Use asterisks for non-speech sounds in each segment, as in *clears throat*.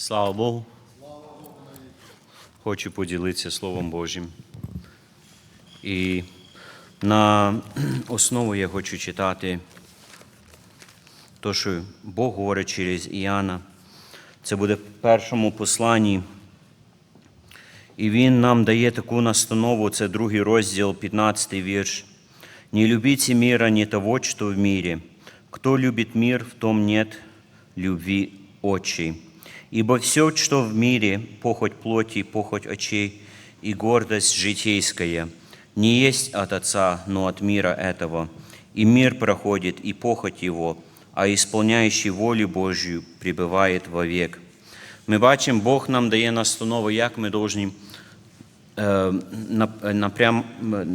Слава Богу. Хочу поділитися Словом Божим. І на основу я хочу читати те, що Бог говорить через Іоанна. Це буде в першому посланні. І Він нам дає таку настанову, це другий розділ, 15 вірш. «Не любите мира, не того, что в мире. Кто любит мир, в том нет любви отчей. Ибо все, что в мире, похоть плоти, похоть очей и гордость житейская, не есть от Отца, но от мира этого. И мир проходит, и похоть его, а исполняющий волю Божью пребывает вовек». Ми бачимо, Бог нам дає настанову, як ми повинні нап- напрям,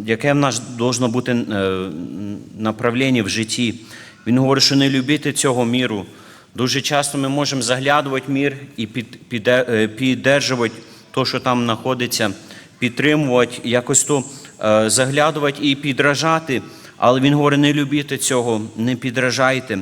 яке в нас должно бути е, направлення в житті. Він говорить, що не любити цього міру. Дуже часто ми можемо заглядувати мір і е, піддержувати те, що там знаходиться, підтримувати, якось то е, заглядувати і підражати. Але він говорить, не любіть цього, не підражайте.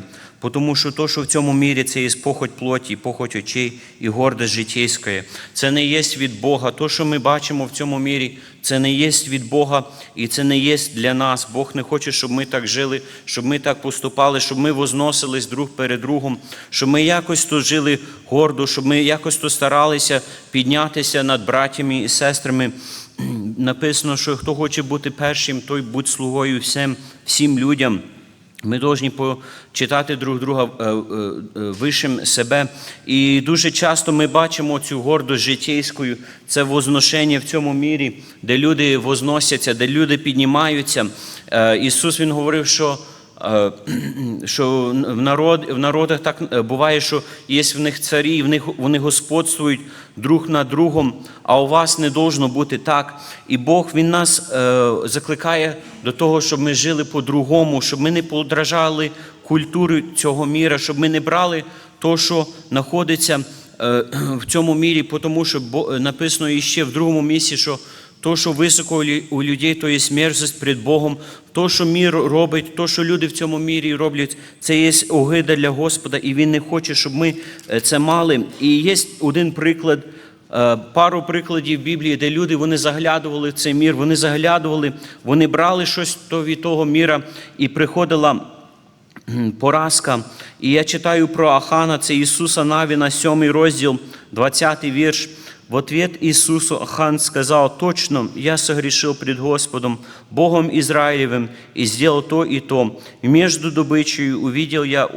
Тому що то, що в цьому мірі це є похоть плоті, похоть очей і гордость житейська. Це не є від Бога. То, що ми бачимо в цьому мірі, це не є від Бога і це не є для нас. Бог не хоче, щоб ми так жили, щоб ми так поступали, щоб ми возносились друг перед другом, щоб ми якось то жили гордо, щоб ми якось то старалися піднятися над братями і сестрами. Написано, що хто хоче бути першим, той будь слугою всім, всім людям. Ми повинні почитати друг друга е, е, е, вищим себе. І дуже часто ми бачимо цю гордость житейську, це возношення в цьому мірі, де люди возносяться, де люди піднімаються. Ісус Він говорив, що. Е, *clears throat* Що в, народ, в народах так е, буває, що є в них царі, в них, вони господствують друг над другом, а у вас не должно бути так. І Бог Він нас е, закликає до того, щоб ми жили по-другому, щоб ми не подражали культуру цього міра, щоб ми не брали то, що знаходиться *clears throat* в цьому мірі, тому що написано іще в другому місці, що то, що високо у людей, то є мерзость перед Богом, то, що мір робить, то, що люди в цьому мірі роблять, це є огида для Господа, і Він не хоче, щоб ми е, це мали. І є один приклад, е, пару прикладів Біблії, де люди вони заглядували в цей мір, вони заглядували, вони брали щось то від того міра, і приходила поразка. І я читаю про Ахана, це Ісуса Навіна, 7 розділ, 20 вірш. В ответ Иисусу Ахан сказал, точно, я согрешил пред Господом, Богом Израилевым, и сделал то и то. Между добычей увидел я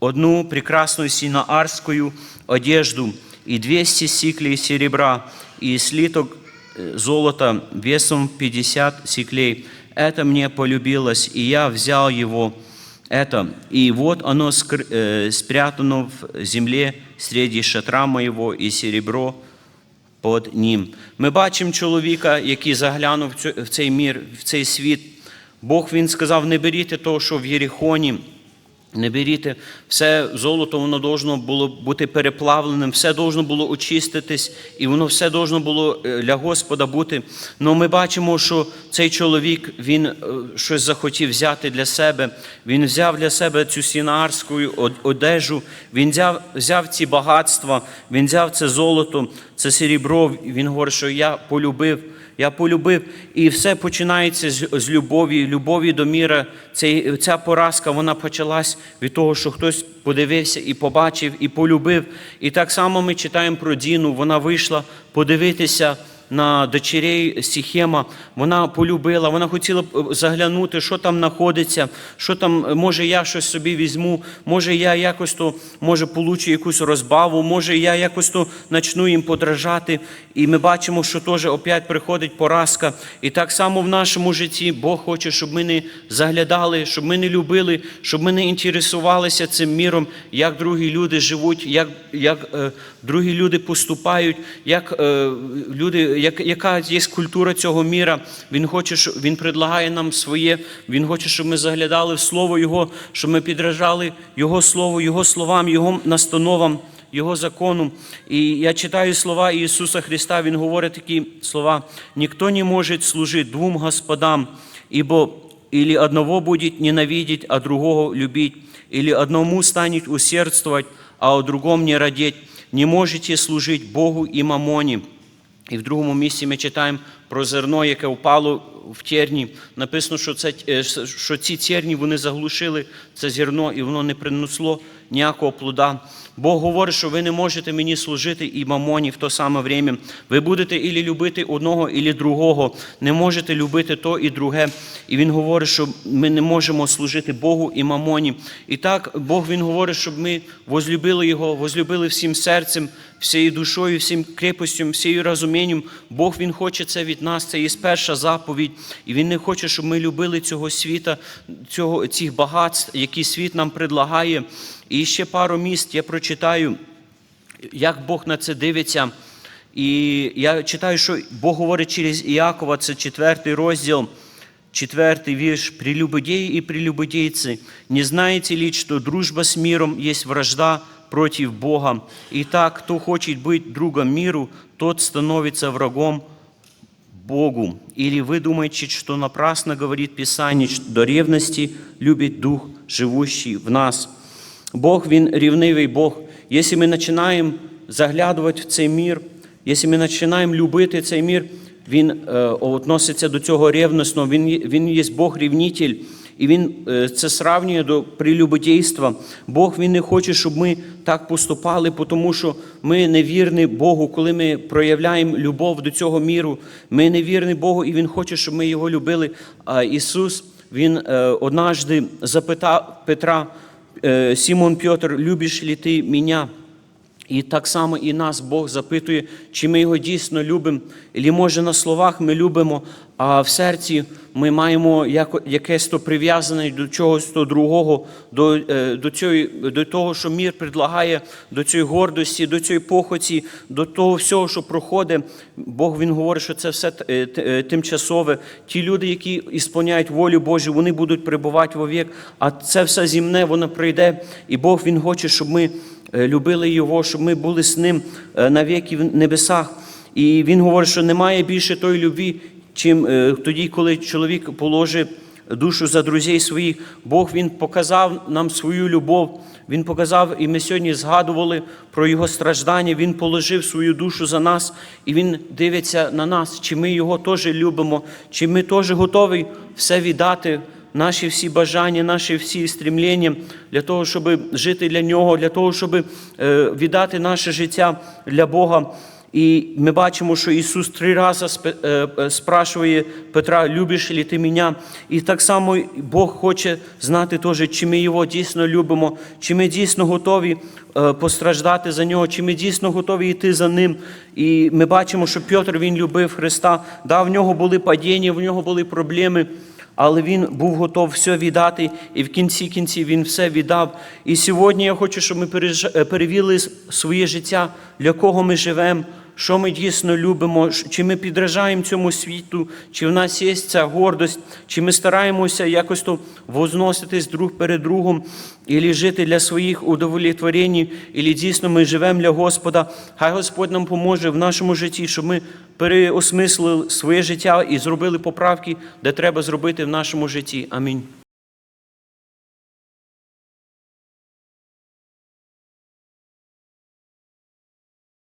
одну прекрасную синаарскую одежду и 200 сиклей серебра, и слиток э, золота весом 50 сиклей. Это мне полюбилось, и я взял его, это, и вот оно э, спрятано в земле среди шатра моего, и серебро под ним. Ми бачимо чоловіка, який заглянув в цей мір, в цей світ. Бог він сказав: не беріть того, що в Єрихоні. Не беріть все золото, воно должно було бути переплавленим, все должно було очиститись, і воно все должно було е, для Господа бути. Але ми бачимо, що цей чоловік він е, щось захотів взяти для себе. Він взяв для себе цю сінарську одежу, він взяв, взяв ці багатства, він взяв це золото, це серебро. Він говорить, що я полюбив. Я полюбив, і все починається з, з любові, любові до міра. Цей, ця поразка вона почалась від того, що хтось подивився і побачив, і полюбив. І так само ми читаємо про Діну. Вона вийшла подивитися на дочерей Сіхема. Вона полюбила, вона хотіла е, заглянути, що там знаходиться, що там, е, може, я щось собі візьму, може, я якось то може получу якусь розбаву, може, я якось то начну їм подражати. І ми бачимо, що теж опять приходить поразка. І так само в нашому житті Бог хоче, щоб ми не заглядали, щоб ми не любили, щоб ми не інтересувалися цим міром, як другі люди живуть, як, як е, другі люди поступають, як е, люди, як, яка є культура цього міра. Він хоче, що він предлагає нам своє. Він хоче, щоб ми заглядали в слово Його, щоб ми підражали Його слову, Його словам, Його настановам. Його закону. І я читаю слова Ісуса Христа, Він говорить такі слова: ніхто не може служити двом господам, ибо или одного будет ненавидеть, а другого любить, или одному станет усердствовать, а о другом не родить. не можете служити Богу і мамоні. І в другому місці ми читаємо про зерно, яке впало в терні. Написано, що, це, е, що ці терні вони заглушили це зерно, і воно не принесло ніякого плода. Бог говорить, що ви не можете мені служити і мамоні в то саме время. Ви будете ілі любити одного, ілі другого. Не можете любити то і друге. І Він говорить, що ми не можемо служити Богу і мамоні. І так Бог Він говорить, щоб ми возлюбили Його, возлюбили всім серцем, всією душою, всім крепостю, всією розумінням. Бог Він хоче це від нас. Це є перша заповідь І Він не хоче, щоб ми любили цього світа, цього, цих багатств, які світ нам предлагає. І ще пару міст я прочитаю, як Бог на це дивиться. І я читаю, що Бог говорить через Іакова, це четвертий розділ, четвертый вірш. «Прелюбодеи и прелюбодейцы, не знаете ли, что дружба с миром есть вражда против Бога? Итак, кто хочет быть другом миру, тот становится врагом Богу. Или вы думаете, что напрасно говорит Писание, что до ревности любит Дух, живущий в нас? Бог, Він рівнивий Бог. Якщо ми починаємо заглядувати в цей мір, якщо ми починаємо любити цей мір, Він е, відноситься до цього ревностно, Він, він є Бог рівнитель. І він е, це сравнює до прелюбодійства. Бог він не хоче, щоб ми так поступали, тому що ми не вірні Богу, коли ми проявляємо любов до цього міру. Ми не вірні Богу, і Він хоче, щоб ми його любили. А Ісус Він е, однажды запитав Петра, е, Симон Петр, любиш ли ти мене? І так само і нас Бог запитує, чи ми його дійсно любимо, або може на словах ми любимо, а в серці ми маємо якесь то прив'язане до чогось то другого, до, е, до, цієї, до того, що мір предлагає, до цієї гордості, до цієї похоті, до того всього, що проходить. Бог Він говорить, що це все е, е, тимчасове. Ті люди, які ісполняють волю Божу, вони будуть перебувати вовік, а це все зімне, воно прийде. І Бог Він хоче, щоб ми любили Його, щоб ми були з ним навіки в небесах. І він говорить, що немає більше тої любві, чим е, тоді, коли чоловік положить душу за друзей своїх. Бог він показав нам свою любов. Він показав, і ми сьогодні згадували про його страждання. Він положив свою душу за нас, і він дивиться на нас, чи ми його теж любимо, чи ми теж готові все віддати наші всі бажання, наші всі стремління для того, щоб жити для нього, для того, щоб е, віддати наше життя для Бога. І ми бачимо, що Ісус три рази е, е, спрашує Петра, любиш ли ти мене? І так само Бог хоче знати теж, чи ми його дійсно любимо, чи ми дійсно готові е, постраждати за нього, чи ми дійсно готові йти за ним. І ми бачимо, що Петр він любив Христа. Да, в нього були падіння, в нього були проблеми. Але він був готов все віддати, і в кінці кінці він все віддав. І сьогодні я хочу, щоб ми перевіли своє життя, для кого ми живемо, що ми дійсно любимо, чи ми підражаємо цьому світу, чи в нас є ця гордость, чи ми стараємося якось то возноситись друг перед другом, і жити для своїх удовлетворень, і дійсно ми живемо для Господа. Хай Господь нам поможе в нашому житті, щоб ми переосмислили своє життя і зробили поправки, де треба зробити в нашому житті. Амінь.